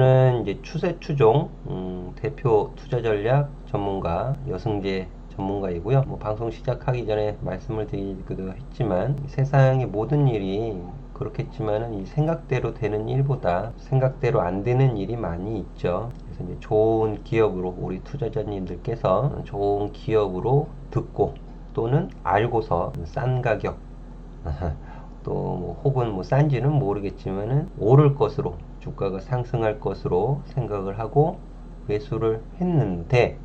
저는 이제 추세 추종 음, 대표 투자 전략 전문가 여승재 전문가이고요. 뭐 방송 시작하기 전에 말씀을 드리기도 했지만 세상의 모든 일이 그렇겠지만은 이 생각대로 되는 일보다 생각대로 안 되는 일이 많이 있죠. 그래서 이제 좋은 기업으로 우리 투자자님들께서 좋은 기업으로 듣고 또는 알고서 싼 가격 또 뭐 혹은 뭐 싼지는 모르겠지만은 오를 것으로 주가가 상승할 것으로 생각을 하고 매수를 했는데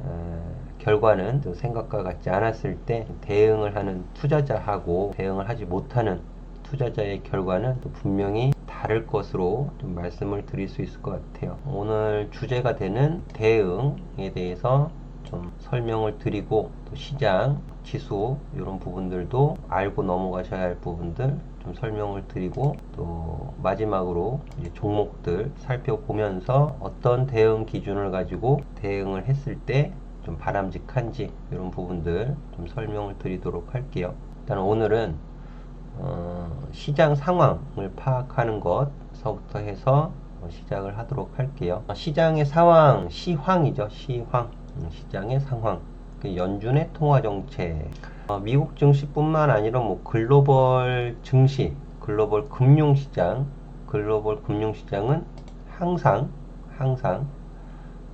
어, 결과는 생각과 같지 않았을 때 대응을 하는 투자자하고 대응을 하지 못하는 투자자의 결과는 분명히 다를 것으로 좀 말씀을 드릴 수 있을 것 같아요. 오늘 주제가 되는 대응에 대해서 좀 설명을 드리고 또 시장, 지수 이런 부분들도 알고 넘어가셔야 할 부분들 좀 설명을 드리고 또 마지막으로 종목들 살펴보면서 어떤 대응 기준을 가지고 대응을 했을 때 좀 바람직한지 이런 부분들 좀 설명을 드리도록 할게요. 일단 오늘은 어, 시장 상황을 파악하는 것서부터 해서 시작을 하도록 할게요. 시장의 상황, 시황이죠. 시황. 음, 시장의 상황. 그 연준의 통화 정책. 어, 미국 증시뿐만 아니라 뭐 글로벌 증시, 글로벌 금융 시장, 글로벌 금융 시장은 항상 항상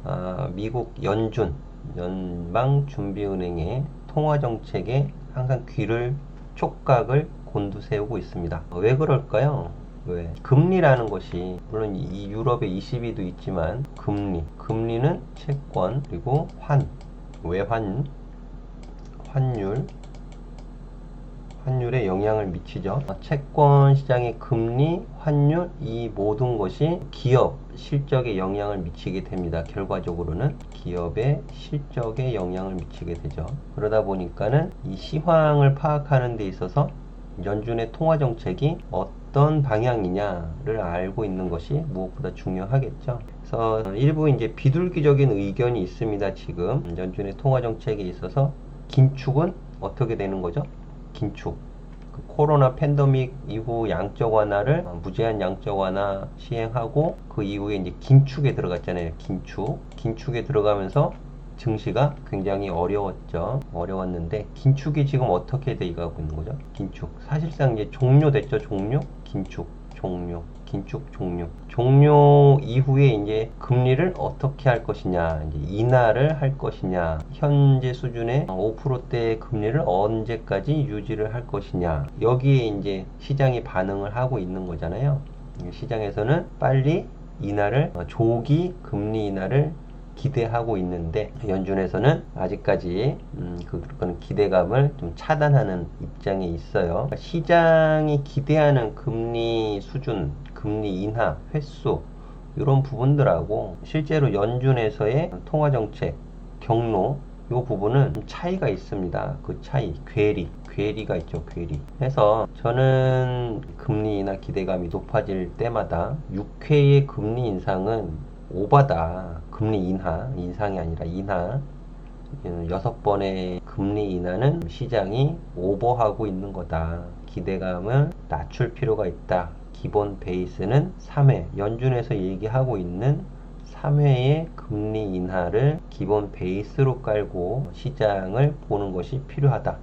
어, 미국 연준, 연방준비은행의 통화 정책에 항상 귀를 촉각을 곤두세우고 있습니다. 왜 그럴까요? 왜? 금리라는 것이 물론 이 유럽의 ECB도 있지만 금리, 금리는 채권 그리고 환, 외환, 환율, 환율에 영향을 미치죠. 채권 시장의 금리, 환율 이 모든 것이 기업 실적에 영향을 미치게 됩니다. 결과적으로는 기업의 실적에 영향을 미치게 되죠. 그러다 보니까는 이 시황을 파악하는 데 있어서 연준의 통화 정책이 어떤 방향이냐를 알고 있는 것이 무엇보다 중요하겠죠. 그래서 일부 이제 비둘기적인 의견이 있습니다. 지금 연준의 통화 정책에 있어서 긴축은 어떻게 되는 거죠? 긴축. 그 코로나 팬데믹 이후 양적 완화를 무제한 양적 완화 시행하고 그 이후에 이제 긴축에 들어갔잖아요. 긴축. 긴축에 들어가면서 증시가 굉장히 어려웠죠. 어려웠는데 긴축이 지금 어떻게 돼 가고 있는 거죠? 긴축. 사실상 이제 종료됐죠. 종료. 긴축. 종료. 긴축 종료. 종료 이후에 이제 금리를 어떻게 할 것이냐, 인하를 할 것이냐, 현재 수준의 5%대의 금리를 언제까지 유지를 할 것이냐, 여기에 이제 시장이 반응을 하고 있는 거잖아요. 시장에서는 빨리 인하를, 어, 조기 금리 인하를 기대하고 있는데 연준에서는 아직까지 음, 그, 그런 기대감을 좀 차단하는 입장에 있어요. 그러니까 시장이 기대하는 금리 수준, 금리 인하 횟수 이런 부분들하고 실제로 연준에서의 통화 정책 경로 이 부분은 차이가 있습니다. 그 차이, 괴리, 괴리가 있죠, 괴리. 그래서 저는 금리 인하 기대감이 높아질 때마다 6회의 금리 인상은 오바다. 금리 인하, 인상이 아니라 인하. 여섯 번의 금리 인하는 시장이 오버하고 있는 거다. 기대감을 낮출 필요가 있다. 기본 베이스는 3회. 연준에서 얘기하고 있는 3회의 금리 인하를 기본 베이스로 깔고 시장을 보는 것이 필요하다.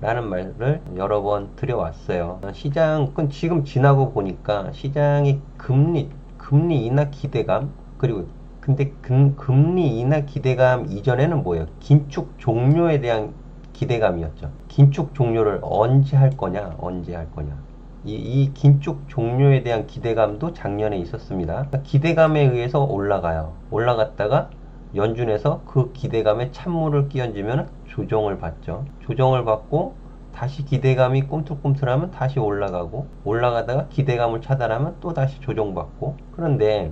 라는 말을 여러 번 드려왔어요. 시장은 지금 지나고 보니까 시장의 금리, 금리 인하 기대감, 그리고 근데 금, 금리 인하 기대감 이전에는 뭐예요? 긴축 종료에 대한 기대감이었죠. 긴축 종료를 언제 할 거냐? 언제 할 거냐? 이, 이 긴축 종료에 대한 기대감도 작년에 있었습니다. 기대감에 의해서 올라가요. 올라갔다가 연준에서 그 기대감에 찬물을 끼얹으면 조정을 받죠. 조정을 받고 다시 기대감이 꿈틀꿈틀하면 다시 올라가고 올라가다가 기대감을 차단하면 또 다시 조정받고 그런데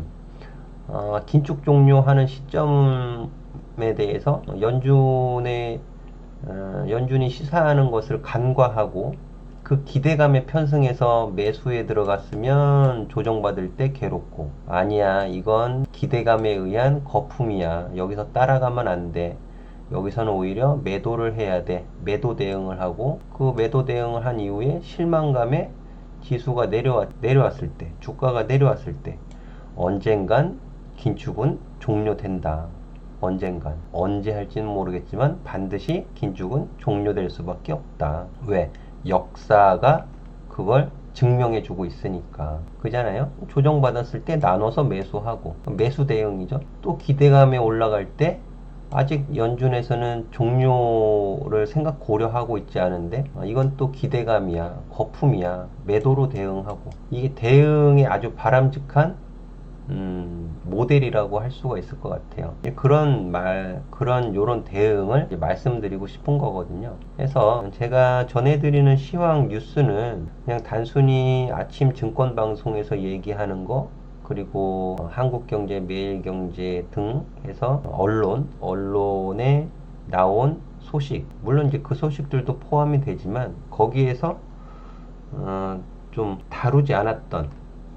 어, 긴축 종료하는 시점에 대해서 연준의 어, 연준이 시사하는 것을 간과하고 그 기대감에 편승해서 매수에 들어갔으면 조정받을 때 괴롭고 아니야 이건 기대감에 의한 거품이야. 여기서 따라가면 안 돼. 여기서는 오히려 매도를 해야 돼. 매도 대응을 하고 그 매도 대응을 한 이후에 실망감에 지수가 내려왔, 내려왔을 때 주가가 내려왔을 때 언젠간 긴축은 종료된다. 언젠간. 언제 할지는 모르겠지만 반드시 긴축은 종료될 수밖에 없다. 왜? 역사가 그걸 증명해 주고 있으니까. 그잖아요? 조정받았을 때 나눠서 매수하고. 매수 대응이죠. 또 기대감에 올라갈 때 아직 연준에서는 종료를 생각 고려하고 있지 않은데 어, 이건 또 기대감이야. 거품이야. 매도로 대응하고. 이게 대응에 아주 바람직한 음, 모델이라고 할 수가 있을 것 같아요. 그런 말, 그런 요런 대응을 말씀드리고 싶은 거거든요. 그래서 제가 전해드리는 시황 뉴스는 그냥 단순히 아침 증권 방송에서 얘기하는 거, 그리고 한국경제, 매일경제 등 해서 언론, 언론에 나온 소식, 물론 이제 그 소식들도 포함이 되지만 거기에서 어, 좀 다루지 않았던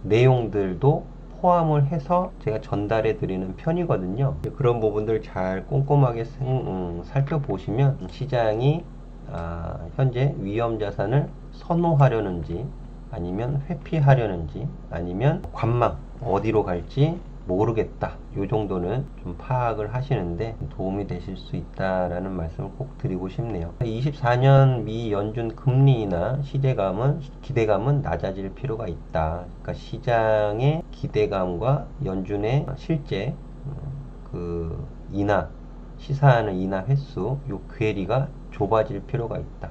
내용들도 포함을 해서 제가 전달해 드리는 편이거든요. 그런 부분들 잘 꼼꼼하게 생- 음, 살펴보시면 시장이 아, 현재 위험 자산을 선호하려는지 아니면 회피하려는지 아니면 관망 어디로 갈지 모르겠다. 요 정도는 좀 파악을 하시는데 도움이 되실 수 있다라는 말씀을 꼭 드리고 싶네요. 24년 미 연준 금리나 시대감은 기대감은 낮아질 필요가 있다. 그러니까 시장의 기대감과 연준의 실제 어, 그 인하 시사하는 인하 횟수 요 괴리가 좁아질 필요가 있다.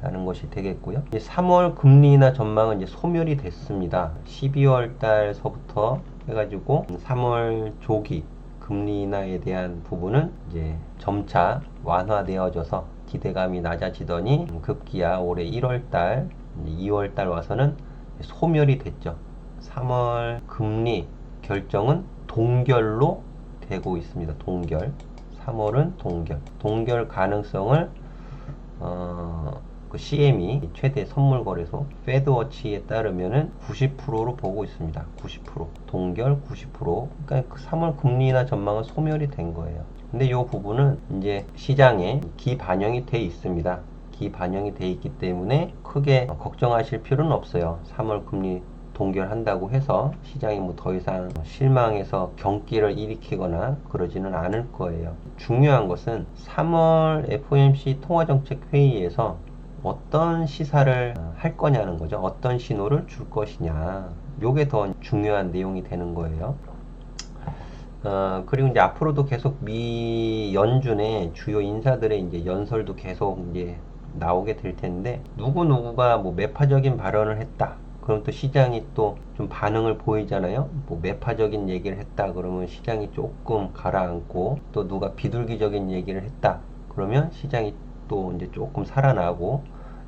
라는 것이 되겠고요. 이제 3월 금리 인하 전망은 이제 소멸이 됐습니다. 12월 달서부터 해가지고 3월 조기 금리 인하에 대한 부분은 이제 점차 완화되어져서 기대감이 낮아지더니 급기야 올해 1월 달, 2월 달 와서는 소멸이 됐죠. 3월 금리 결정은 동결로 되고 있습니다. 동결. 3월은 동결. 동결 가능성을 어, 그 CME 최대 선물 거래소 페드워치에 따르면은 90%로 보고 있습니다. 90% 동결 90% 그러니까 그 3월 금리나 전망은 소멸이 된 거예요. 근데 이 부분은 이제 시장에 기반영이 돼 있습니다. 기반영이 돼 있기 때문에 크게 걱정하실 필요는 없어요. 3월 금리 동결한다고 해서 시장이 뭐 더 이상 실망해서 경기를 일으키거나 그러지는 않을 거예요. 중요한 것은 3월 FOMC 통화정책 회의에서 어떤 시사를 할 거냐는 거죠. 어떤 신호를 줄 것이냐. 요게 더 중요한 내용이 되는 거예요. 어, 그리고 이제 앞으로도 계속 미 연준의 주요 인사들의 이제 연설도 계속 이제 나오게 될 텐데 누구 누구가 뭐 매파적인 발언을 했다. 그럼 또 시장이 또 좀 반응을 보이잖아요. 뭐 매파적인 얘기를 했다. 그러면 시장이 조금 가라앉고 또 누가 비둘기적인 얘기를 했다. 그러면 시장이 또 이제 조금 살아나고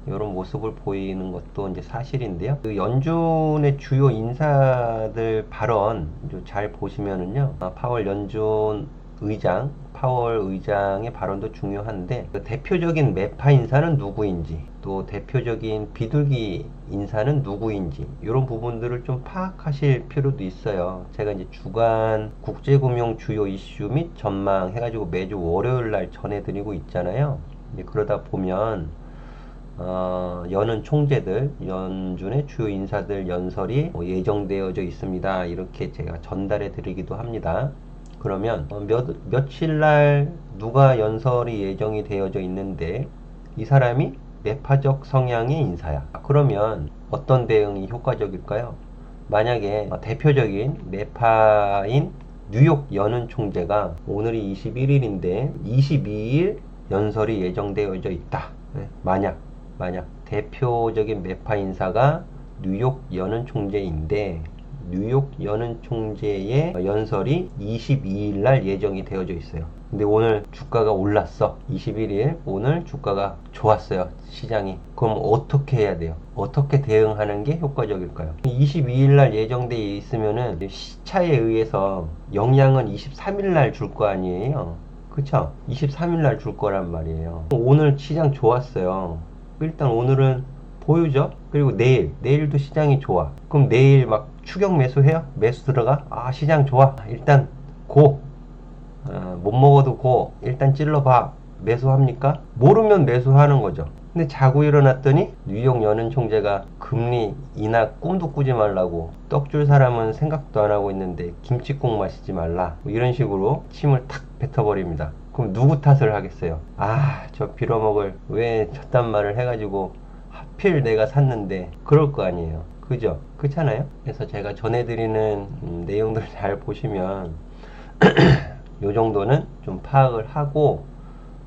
이런 모습을 보이는 것도 이제 사실인데요. 그 연준의 주요 인사들 발언 잘 보시면은요. 아, 파월 연준 의장, 파월 의장의 발언도 중요한데 그 대표적인 매파 인사는 누구인지 또 대표적인 비둘기 인사는 누구인지 이런 부분들을 좀 파악하실 필요도 있어요. 제가 이제 주간 국제금융 주요 이슈 및 전망 해가지고 매주 월요일 날 전해드리고 있잖아요. 그러다 보면 어, 여는 총재들, 연준의 주요 인사들 연설이 뭐 예정되어져 있습니다. 이렇게 제가 전달해 드리기도 합니다. 그러면 어, 몇, 며칠 날 누가 연설이 예정이 되어져 있는데 이 사람이 매파적 성향의 인사야. 그러면 어떤 대응이 효과적일까요? 만약에 어, 대표적인 매파인 뉴욕 연은 총재가 오늘이 21일인데 22일 연설이 예정되어져 있다. 네, 만약 만약 대표적인 매파 인사가 뉴욕 연은 총재인데 뉴욕 연은 총재의 연설이 22일 날 예정이 되어져 있어요. 근데 오늘 주가가 올랐어. 21일 오늘 주가가 좋았어요. 시장이. 그럼 어떻게 해야 돼요? 어떻게 대응하는 게 효과적일까요? 22일 날 예정돼 있으면은 시차에 의해서 영향은 23일 날 줄 거 아니에요. 그쵸? 23일 날 줄 거란 말이에요. 오늘 시장 좋았어요. 일단 오늘은 보유죠. 그리고 내일, 내일도 시장이 좋아. 그럼 내일 막 추격 매수해요? 매수 들어가? 아, 시장 좋아. 일단 고. 어, 못 먹어도 고. 일단 찔러봐. 매수합니까? 모르면 매수하는 거죠. 근데 자고 일어났더니 뉴욕 연은 총재가 금리 인하 꿈도 꾸지 말라고 떡줄 사람은 생각도 안 하고 있는데 김치국 마시지 말라 뭐 이런 식으로 침을 탁 뱉어버립니다. 그럼 누구 탓을 하겠어요? 아, 저 빌어먹을 왜 저딴 말을 해가지고 하필 내가 샀는데 그럴 거 아니에요. 그죠? 그렇잖아요? 그래서 제가 전해드리는 음, 내용들 잘 보시면 요 정도는 좀 파악을 하고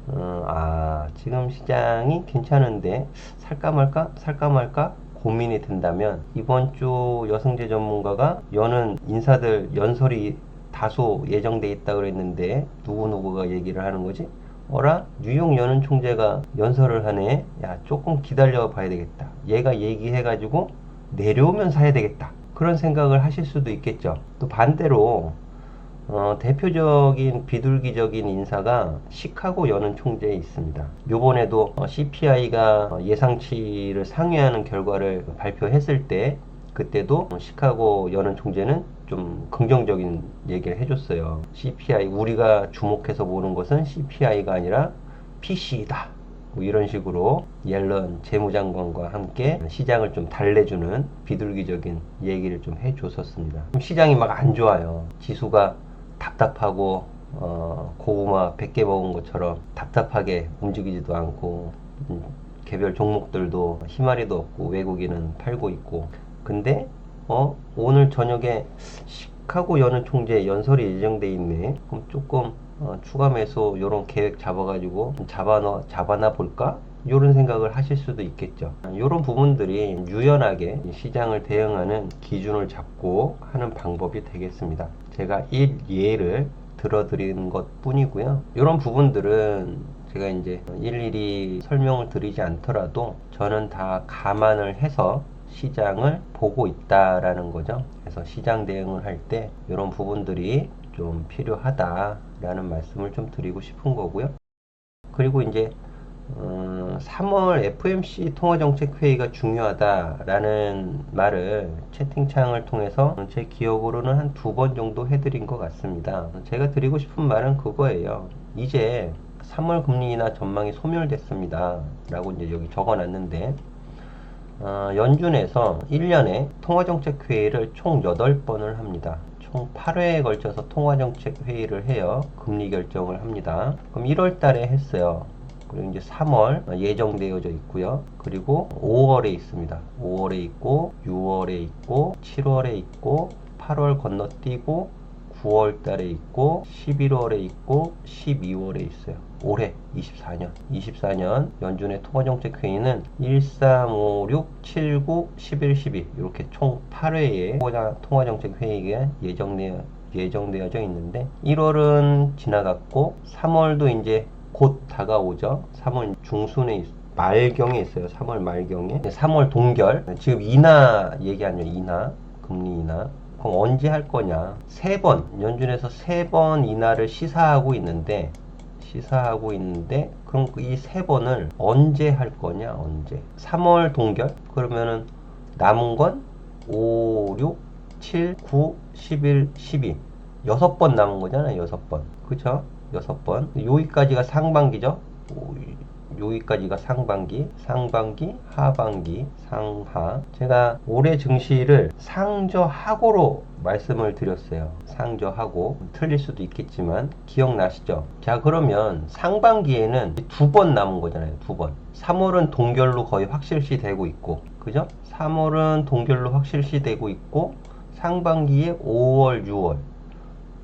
어, 아 지금 시장이 괜찮은데 살까 말까 살까 말까 고민이 든다면 이번 주 여성재 전문가가 여는 인사들 연설이 다소 예정돼 있다 그랬는데 누구 누구가 얘기를 하는 거지? 어라 뉴욕 연은 총재가 연설을 하네. 야 조금 기다려 봐야 되겠다. 얘가 얘기해 가지고 내려오면 사야 되겠다. 그런 생각을 하실 수도 있겠죠. 또 반대로 어, 대표적인 비둘기적인 인사가 시카고 연은 총재에 있습니다. 요번에도 어, CPI가 예상치를 상회하는 결과를 발표했을 때 그때도 시카고 연은 총재는 좀 긍정적인 얘기를 해줬어요. CPI 우리가 주목해서 보는 것은 CPI가 아니라 PC이다. 뭐 이런 식으로 옐런 재무장관과 함께 시장을 좀 달래주는 비둘기적인 얘기를 좀 해줬었습니다. 시장이 막 안 좋아요. 지수가 답답하고 어, 고구마 100개 먹은 것처럼 답답하게 움직이지도 않고 음, 개별 종목들도 희마리도 없고 외국인은 팔고 있고 근데 어 오늘 저녁에 시카고 연은 총재 연설이 예정돼 있네 그럼 조금 어, 추가 매수 요런 계획 잡아가지고 좀 잡아놔 볼까 이런 생각을 하실 수도 있겠죠. 이런 부분들이 유연하게 시장을 대응하는 기준을 잡고 하는 방법이 되겠습니다. 제가 일 예를 들어드리는 것 뿐이고요. 이런 부분들은 제가 이제 일일이 설명을 드리지 않더라도 저는 다 감안을 해서 시장을 보고 있다라는 거죠. 그래서 시장 대응을 할 때 이런 부분들이 좀 필요하다라는 말씀을 좀 드리고 싶은 거고요. 그리고 이제 어, 3월 FMC 통화정책회의가 중요하다라는 말을 채팅창을 통해서 제 기억으로는 한 두 번 정도 해드린 것 같습니다. 제가 드리고 싶은 말은 그거예요. 이제 3월 금리 인하 전망이 소멸됐습니다. 라고 이제 여기 적어 놨는데, 어, 연준에서 1년에 통화정책회의를 총 8번을 합니다. 총 8회에 걸쳐서 통화정책회의를 해요. 금리 결정을 합니다. 그럼 1월 달에 했어요. 그리고 이제 3월 예정되어져 있고요. 그리고 5월에 있습니다. 5월에 있고 6월에 있고 7월에 있고 8월 건너뛰고 9월 달에 있고 11월에 있고 12월에 있어요. 올해 24년 24년 연준의 통화정책 회의는 1, 3, 5, 6, 7, 9, 11, 12 이렇게 총 8회의 통화 정책 회의가 예정되어 예정되어져 있는데 1월은 지나갔고 3월도 이제 곧 다가오죠. 3월 중순에 있, 말경에 있어요. 3월 말경에. 3월 동결. 지금 인하 얘기 아니에요. 인하. 금리 인하. 그럼 언제 할 거냐? 세 번, 연준에서 세 번 인하를 시사하고 있는데, 시사하고 있는데, 그럼 이 세 번을 언제 할 거냐? 언제? 3월 동결? 그러면은 남은 건 5, 6, 7, 9, 11, 12. 여섯 번 남은 거잖아요. 여섯 번. 그쵸? 여섯 번. 여기까지가 상반기죠. 여기까지가 상반기, 상반기, 하반기, 상하. 제가 올해 증시를 상저하고로 말씀을 드렸어요. 상저하고. 틀릴 수도 있겠지만, 기억나시죠? 자, 그러면 상반기에는 두 번 남은 거잖아요. 두 번. 3월은 동결로 거의 확실시 되고 있고, 그죠? 3월은 동결로 확실시 되고 있고, 상반기에 5월, 6월.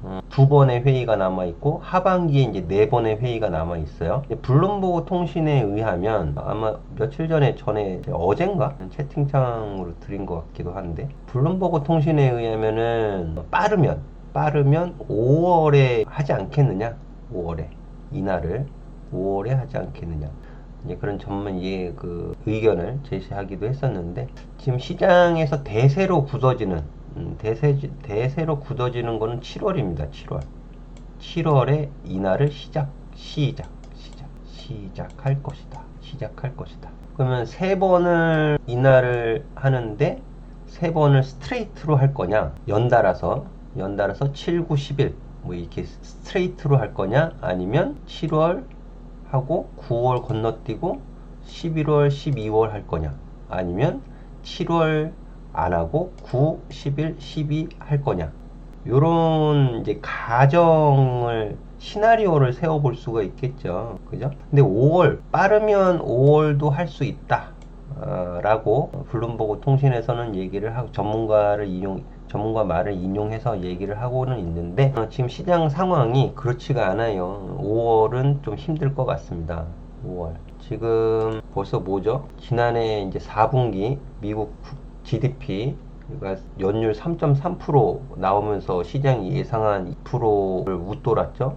어, 두 번의 회의가 남아 있고 하반기에 이제 네 번의 회의가 남아 있어요. 블룸버그 통신에 의하면 아마 며칠 전에 전에 어젠가 채팅창으로 드린 것 같기도 한데 블룸버그 통신에 의하면은 빠르면 빠르면 5월에 하지 않겠느냐? 5월에 이날을 5월에 하지 않겠느냐? 이제 그런 전문의 그 의견을 제시하기도 했었는데 지금 시장에서 대세로 굳어지는 음, 대세, 대세로 굳어지는 거는 7월입니다. 7월. 7월에 이날을 시작, 시작, 시작, 시작할 것이다. 시작할 것이다. 그러면 세 번을 이날을 하는데 세 번을 스트레이트로 할 거냐? 연달아서, 연달아서 7, 9, 11. 뭐 이렇게 스트레이트로 할 거냐? 아니면 7월 하고 9월 건너뛰고 11월, 12월 할 거냐? 아니면 7월 안 하고 9, 11, 12 할 거냐? 요런 이제 가정을 시나리오를 세워볼 수가 있겠죠. 그죠? 근데 5월 빠르면 5월도 할 수 있다. 어, 라고 블룸버그 통신에서는 얘기를 하고 전문가를 인용 전문가 말을 인용해서 얘기를 하고는 있는데 어, 지금 시장 상황이 그렇지가 않아요. 5월은 좀 힘들 것 같습니다. 5월 지금 벌써 뭐죠? 지난해 이제 4분기 미국 GDP 그러니까 연율 3.3% 나오면서 시장이 예상한 2%를 웃돌았죠.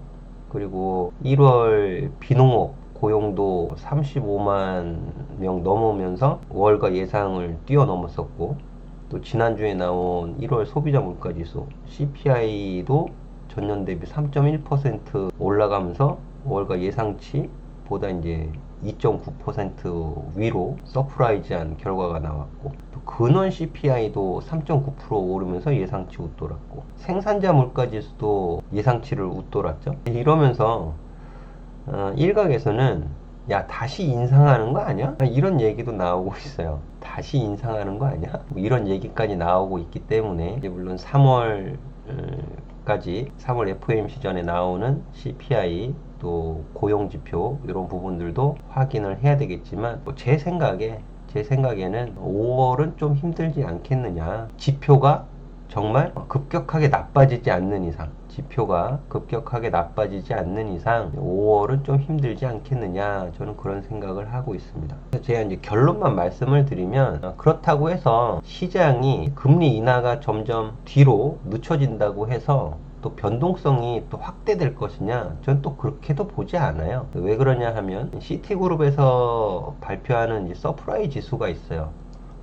그리고 1월 비농업 고용도 35만 명 넘으면서 월가 예상을 뛰어넘었었고 또 지난주에 나온 1월 소비자 물가지수 CPI도 전년 대비 3.1% 올라가면서 월가 예상치보다 이제 2.9% 위로 서프라이즈한 결과가 나왔고 또 근원 CPI도 3.9% 오르면서 예상치 웃돌았고 생산자 물가지수도 예상치를 웃돌았죠. 이러면서 어, 일각에서는 야 다시 인상하는 거 아니야? 이런 얘기도 나오고 있어요. 다시 인상하는 거 아니야? 뭐 이런 얘기까지 나오고 있기 때문에 물론 3월 까지 3월 FOMC 전에 나오는 CPI 또 고용 지표 이런 부분들도 확인을 해야 되겠지만 뭐 제 생각에 제 생각에는 5월은 좀 힘들지 않겠느냐 지표가 정말 급격하게 나빠지지 않는 이상 지표가 급격하게 나빠지지 않는 이상 5월은 좀 힘들지 않겠느냐 저는 그런 생각을 하고 있습니다. 제가 이제 결론만 말씀을 드리면 어, 그렇다고 해서 시장이 금리 인하가 점점 뒤로 늦춰진다고 해서 또 변동성이 또 확대될 것이냐 저는 또 그렇게도 보지 않아요. 왜 그러냐 하면 시티그룹에서 발표하는 서프라이 지수가 있어요.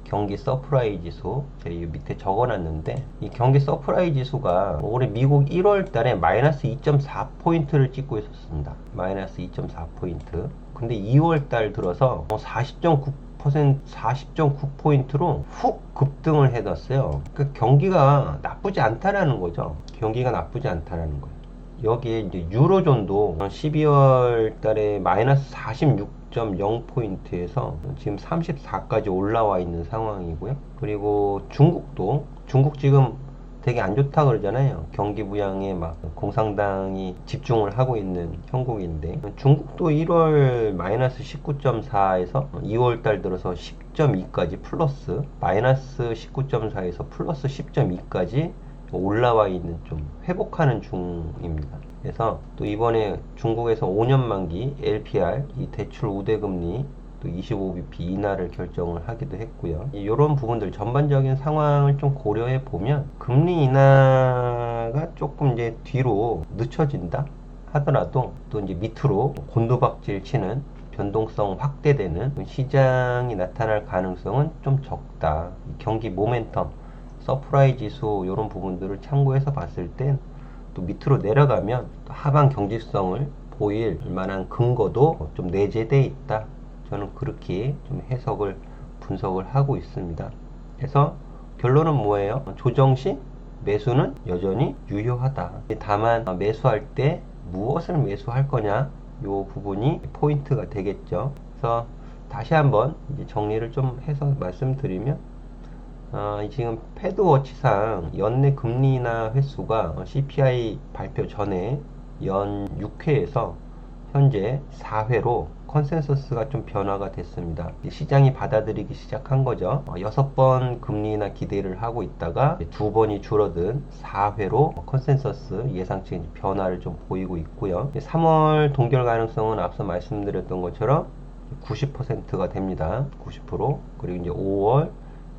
경기 서프라이 지수. 제가 이 밑에 적어놨는데 이 경기 서프라이 지수가 올해 미국 1월 달에 마이너스 2.4포인트를 찍고 있었습니다. 마이너스 2.4포인트. 근데 2월 달 들어서 40.9 40.9포인트로 훅 급등을 해뒀어요. 그 경기가 나쁘지 않다라는 거죠. 경기가 나쁘지 않다라는 거예요. 여기에 이제 유로존도 12월 달에 마이너스 46.0포인트에서 지금 34까지 올라와 있는 상황이고요. 그리고 중국도 중국 지금 되게 안 좋다 그러잖아요. 경기 부양에 막 공산당이 집중을 하고 있는 형국인데 중국도 1월 마이너스 19.4에서 2월 달 들어서 10.2까지 플러스 마이너스 19.4에서 플러스 10.2까지 올라와 있는 좀 회복하는 중입니다. 그래서 또 이번에 중국에서 5년 만기 LPR 이 대출 우대 금리 또 25bp 인하를 결정을 하기도 했고요. 이런 부분들 전반적인 상황을 좀 고려해 보면 금리 인하가 조금 이제 뒤로 늦춰진다 하더라도 또 이제 밑으로 곤두박질 치는 변동성 확대되는 시장이 나타날 가능성은 좀 적다. 경기 모멘텀, 서프라이 지수 이런 부분들을 참고해서 봤을 땐 또 밑으로 내려가면 하방 경직성을 보일 만한 근거도 좀 내재돼 있다. 저는 그렇게 좀 해석을 분석을 하고 있습니다. 그래서 결론은 뭐예요? 조정 시 매수는 여전히 유효하다. 다만 매수할 때 무엇을 매수할 거냐 요 부분이 포인트가 되겠죠. 그래서 다시 한번 정리를 좀 해서 말씀드리면 어, 지금 패드워치상 연내 금리 인하 횟수가 CPI 발표 전에 연 6회에서 현재 4회로 컨센서스가 좀 변화가 됐습니다. 시장이 받아들이기 시작한 거죠. 어, 6번 금리나 기대를 하고 있다가 두 번이 줄어든 4회로 컨센서스 예상치 변화를 좀 보이고 있고요. 3월 동결 가능성은 앞서 말씀드렸던 것처럼 90%가 됩니다. 90% 그리고 이제 5월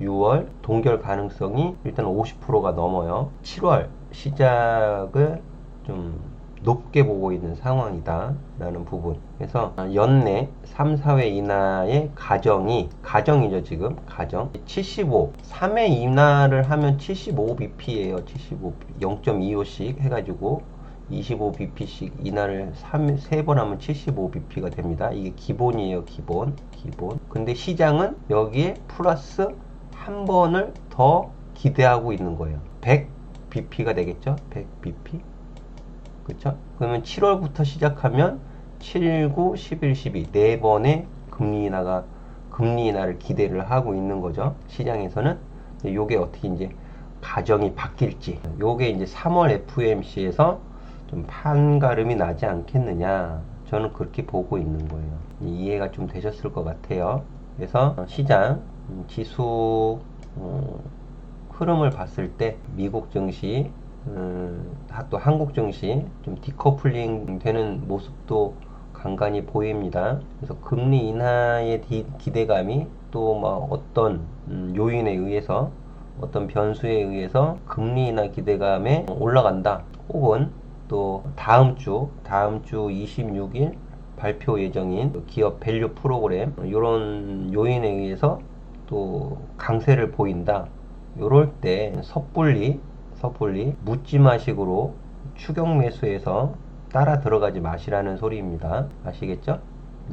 6월 동결 가능성이 일단 50%가 넘어요. 7월 시작을 좀 높게 보고 있는 상황이다 라는 부분. 그래서 연내 3, 4회 이나의 가정이 가정이죠 지금. 가정. 75 3회 이나를 하면 75bp예요 75 0.25씩 해가지고 25bp씩 이나를 3, 3번 하면 75bp가 됩니다. 이게 기본이에요 기본 기본. 근데 시장은 여기에 플러스 한 번을 더 기대하고 있는 거예요. 100bp가 되겠죠? 100bp 그렇죠? 그러면 7월부터 시작하면 7, 9, 11, 12 네 번의 금리 인하가 금리 인하를 기대를 하고 있는 거죠. 시장에서는 요게 어떻게 이제 가정이 바뀔지 요게 이제 3월 FOMC에서 좀 판가름이 나지 않겠느냐 저는 그렇게 보고 있는 거예요. 이해가 좀 되셨을 것 같아요. 그래서 시장 음, 지수 어, 흐름을 봤을 때 미국 증시 음, 하- 또 한국 증시 좀 디커플링 되는 모습도 간간히 보입니다. 그래서 금리 인하의 디- 기대감이 또 뭐 어떤 음, 요인에 의해서 어떤 변수에 의해서 금리 인하 기대감에 올라간다. 혹은 또 다음 주 다음 주 26일 발표 예정인 그 기업 밸류 프로그램 이런 요인에 의해서 또 강세를 보인다. 요럴 때 섣불리 섣불리 묻지 마식으로 추격 매수해서 따라 들어가지 마시라는 소리입니다. 아시겠죠?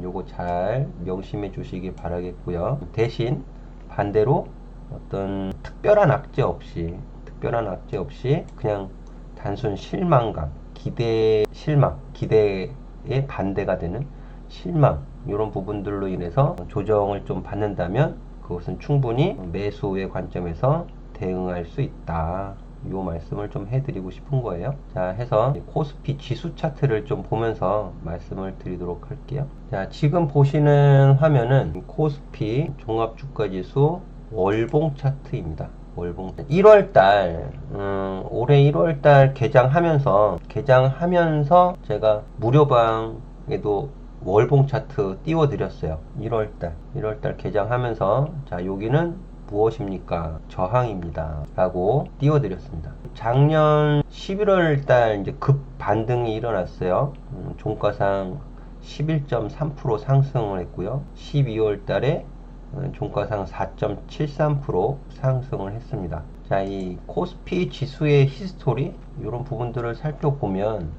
요거 잘 명심해 주시기 바라겠고요. 대신 반대로 어떤 특별한 악재 없이 특별한 악재 없이 그냥 단순 실망감, 기대 실망, 기대에 반대가 되는 실망 이런 부분들로 인해서 조정을 좀 받는다면 그것은 충분히 매수의 관점에서 대응할 수 있다. 이 말씀을 좀 해드리고 싶은 거예요. 자, 해서 코스피 지수 차트를 좀 보면서 말씀을 드리도록 할게요. 자, 지금 보시는 화면은 코스피 종합주가지수 월봉 차트입니다. 월봉 1월달 음, 올해 1월달 개장하면서 개장하면서 제가 무료방에도 월봉 차트 띄워드렸어요. 1월달 1월달 개장하면서 자 여기는 무엇입니까? 저항입니다. 라고 띄워드렸습니다. 작년 11월 달 이제 급 반등이 일어났어요. 음, 종가상 11.3% 상승을 했고요. 12월 달에 어, 종가상 4.73% 상승을 했습니다. 자, 이 코스피 지수의 히스토리 이런 부분들을 살펴보면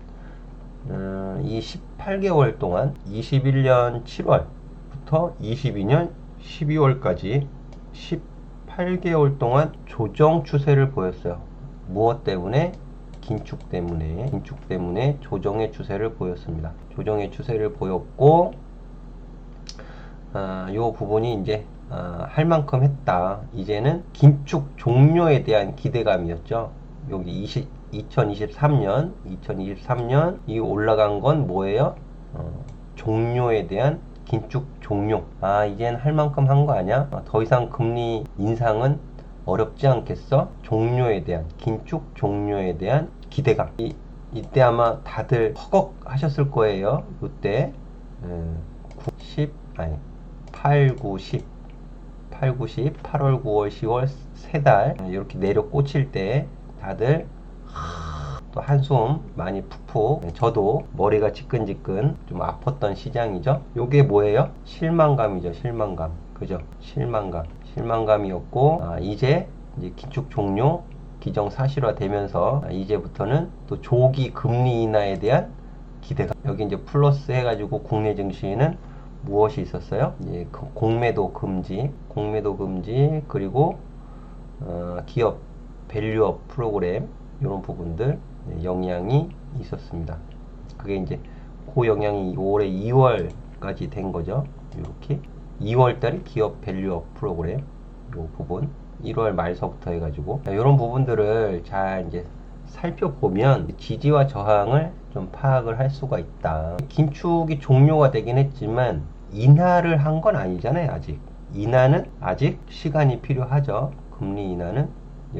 음, 이 18개월 동안 21년 7월부터 22년 12월까지 18개월 동안 조정 추세를 보였어요. 무엇 때문에? 긴축 때문에, 긴축 때문에 조정의 추세를 보였습니다. 조정의 추세를 보였고, 아, 요 부분이 이제 아, 할 만큼 했다. 이제는 긴축 종료에 대한 기대감이었죠. 여기 20, 2023년, 2023년 이 올라간 건 뭐예요? 어, 종료에 대한 긴축 종료. 아, 이젠 할 만큼 한 거 아니야? 아, 더 이상 금리 인상은 어렵지 않겠어? 종료에 대한 긴축 종료에 대한 기대감. 이, 이때 아마 다들 허걱 하셨을 거예요. 이때 9, 10, 아니 8, 9, 10 8, 9, 10, 8월, 9월, 10월 세 달 이렇게 내려 꽂힐 때 다들 또 한숨 많이 푹푹. 네, 저도 머리가 지끈지끈 좀 아팠던 시장이죠. 요게 뭐예요? 실망감이죠 실망감. 그죠? 실망감. 실망감이었고 아, 이제 이제 기축 종료 기정 사실화 되면서 아, 이제부터는 또 조기 금리 인하에 대한 기대감 여기 이제 플러스 해가지고 국내 증시에는 무엇이 있었어요? 예, 그 공매도 금지, 공매도 금지, 그리고 어, 기업 밸류업 프로그램 이런 부분들 예, 영향이 있었습니다. 그게 이제 그 영향이 올해 2월까지 된 거죠. 이렇게 2월달에 기업 밸류업 프로그램 이 부분 1월 말서부터 해가지고 이런 부분들을 잘 이제 살펴보면 지지와 저항을 좀 파악을 할 수가 있다. 긴축이 종료가 되긴 했지만 인하를 한 건 아니잖아요, 아직. 인하는 아직 시간이 필요하죠. 금리 인하는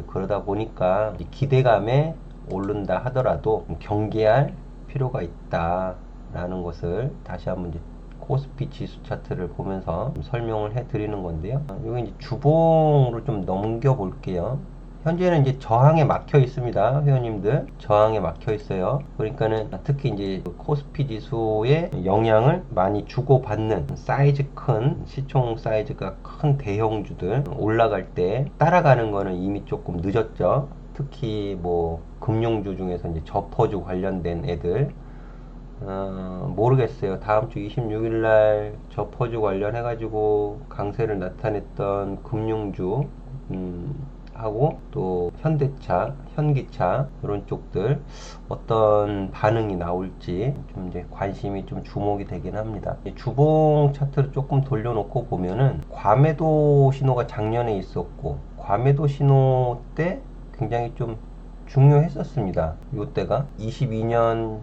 그러다 보니까 이 기대감에 오른다 하더라도 경계할 필요가 있다라는 것을 다시 한번 이제 코스피 지수 차트를 보면서 좀 설명을 해 드리는 건데요. 여기 이제 주봉으로 좀 넘겨 볼게요. 현재는 이제 저항에 막혀 있습니다. 회원님들 저항에 막혀 있어요. 그러니까는 특히 이제 그 코스피 지수에 영향을 많이 주고받는 사이즈 큰 시총 사이즈가 큰 대형주들 올라갈 때 따라가는 거는 이미 조금 늦었죠. 특히 뭐 금융주 중에서 이제 저퍼주 관련된 애들 어, 모르겠어요. 다음 주 26일 날 저퍼주 관련해 가지고 강세를 나타냈던 금융주 음, 하고 또 현대차, 현기차 이런 쪽들 어떤 반응이 나올지 좀 이제 관심이 좀 주목이 되긴 합니다. 이 주봉 차트를 조금 돌려놓고 보면은 과매도 신호가 작년에 있었고 과매도 신호 때 굉장히 좀 중요했었습니다. 이때가 22년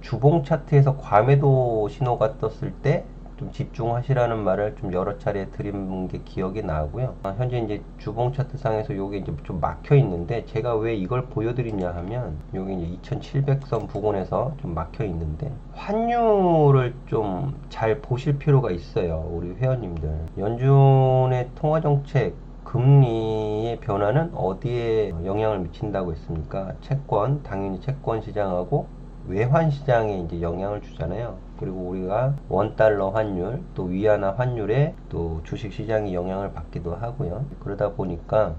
주봉 차트에서 과매도 신호가 떴을 때 좀 집중하시라는 말을 좀 여러 차례 드린 게 기억이 나고요. 아, 현재 이제 주봉 차트 상에서 요게 이제 좀 막혀 있는데 제가 왜 이걸 보여드리냐 하면 요게 이제 2700선 부근에서 좀 막혀 있는데 환율을 좀 잘 보실 필요가 있어요. 우리 회원님들. 연준의 통화 정책 금리의 변화는 어디에 영향을 미친다고 했습니까? 채권, 당연히 채권 시장하고 외환 시장에 이제 영향을 주잖아요. 그리고 우리가 원 달러 환율, 또 위안화 환율에 또 주식 시장이 영향을 받기도 하고요. 그러다 보니까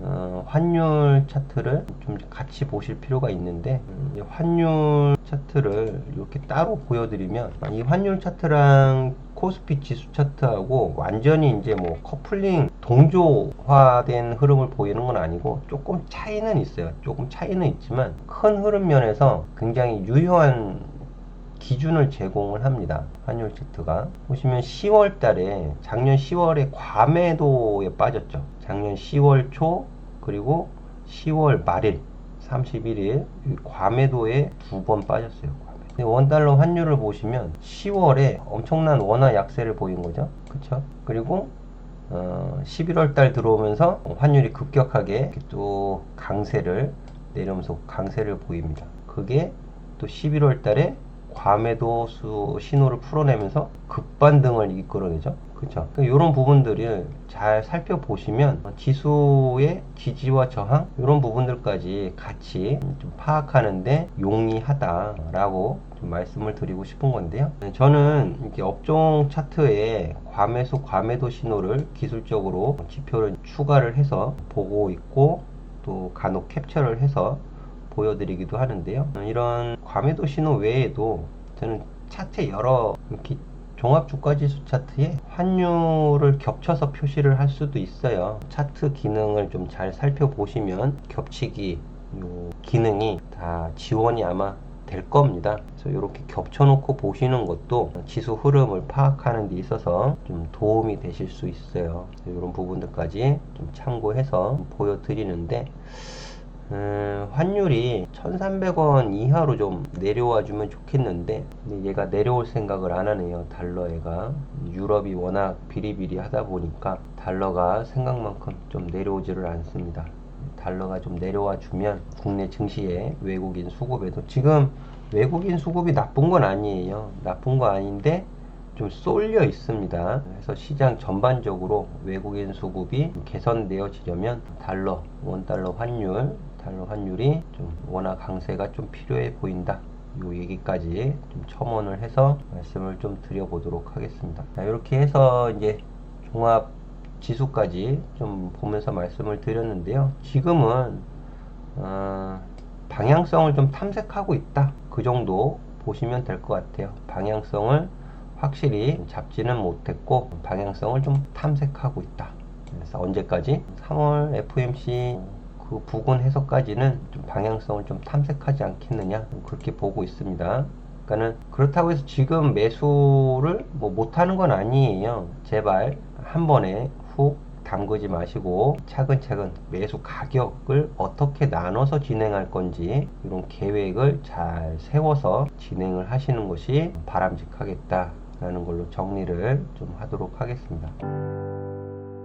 어, 환율 차트를 좀 같이 보실 필요가 있는데 음, 이 환율 차트를 이렇게 따로 보여드리면 이 환율 차트랑 코스피 지수 차트하고 완전히 이제 뭐 커플링 동조화된 흐름을 보이는 건 아니고 조금 차이는 있어요. 조금 차이는 있지만 큰 흐름 면에서 굉장히 유효한 기준을 제공을 합니다. 환율 차트가 보시면 10월 달에 작년 10월에 과매도에 빠졌죠. 작년 10월 초 그리고 10월 말일 31일 과매도에 두 번 빠졌어요. 과매도. 원달러 환율을 보시면 10월에 엄청난 원화 약세를 보인 거죠. 그쵸? 그리고 어, 11월 달 들어오면서 환율이 급격하게 또 강세를 내려오면서 강세를 보입니다. 그게 또 11월 달에 과매도 수 신호를 풀어내면서 급반등을 이끌어내죠. 그렇죠. 이런 부분들을 잘 살펴보시면 지수의 지지와 저항 이런 부분들까지 같이 좀 파악하는데 용이하다라고 좀 말씀을 드리고 싶은 건데요. 저는 이렇게 업종 차트에 과매수 과매도 신호를 기술적으로 지표를 추가를 해서 보고 있고 또 간혹 캡처를 해서 보여드리기도 하는데요. 이런 과매도 신호 외에도 저는 차트 여러 이렇게 종합 주가 지수 차트에 환율을 겹쳐서 표시를 할 수도 있어요. 차트 기능을 좀 잘 살펴보시면 겹치기 요 기능이 다 지원이 아마 될 겁니다. 그래서 이렇게 겹쳐놓고 보시는 것도 지수 흐름을 파악하는 데 있어서 좀 도움이 되실 수 있어요. 이런 부분들까지 좀 참고해서 보여드리는데 음, 환율이 1300원 이하로 좀 내려와 주면 좋겠는데 얘가 내려올 생각을 안 하네요 달러애가. 유럽이 워낙 비리비리 하다 보니까 달러가 생각만큼 좀 내려오지를 않습니다. 달러가 좀 내려와 주면 국내 증시에 외국인 수급에도 지금 외국인 수급이 나쁜 건 아니에요. 나쁜 거 아닌데 좀 쏠려 있습니다. 그래서 시장 전반적으로 외국인 수급이 개선되어지려면 달러, 원달러 환율, 달러 환율이 좀 워낙 강세가 좀 필요해 보인다. 요 얘기까지 좀 첨언을 해서 말씀을 좀 드려보도록 하겠습니다. 자, 이렇게 해서 이제 종합 지수까지 좀 보면서 말씀을 드렸는데요. 지금은 어, 방향성을 좀 탐색하고 있다. 그 정도 보시면 될 것 같아요. 방향성을 확실히 잡지는 못했고 방향성을 좀 탐색하고 있다. 그래서 언제까지? 3월 FMC 그 부근 해석까지는 좀 방향성을 좀 탐색하지 않겠느냐 그렇게 보고 있습니다. 그러니까는 그렇다고 해서 지금 매수를 뭐 못하는 건 아니에요. 제발 한 번에 훅 담그지 마시고 차근차근 매수 가격을 어떻게 나눠서 진행할 건지 이런 계획을 잘 세워서 진행을 하시는 것이 바람직하겠다 라는 걸로 정리를 좀 하도록 하겠습니다.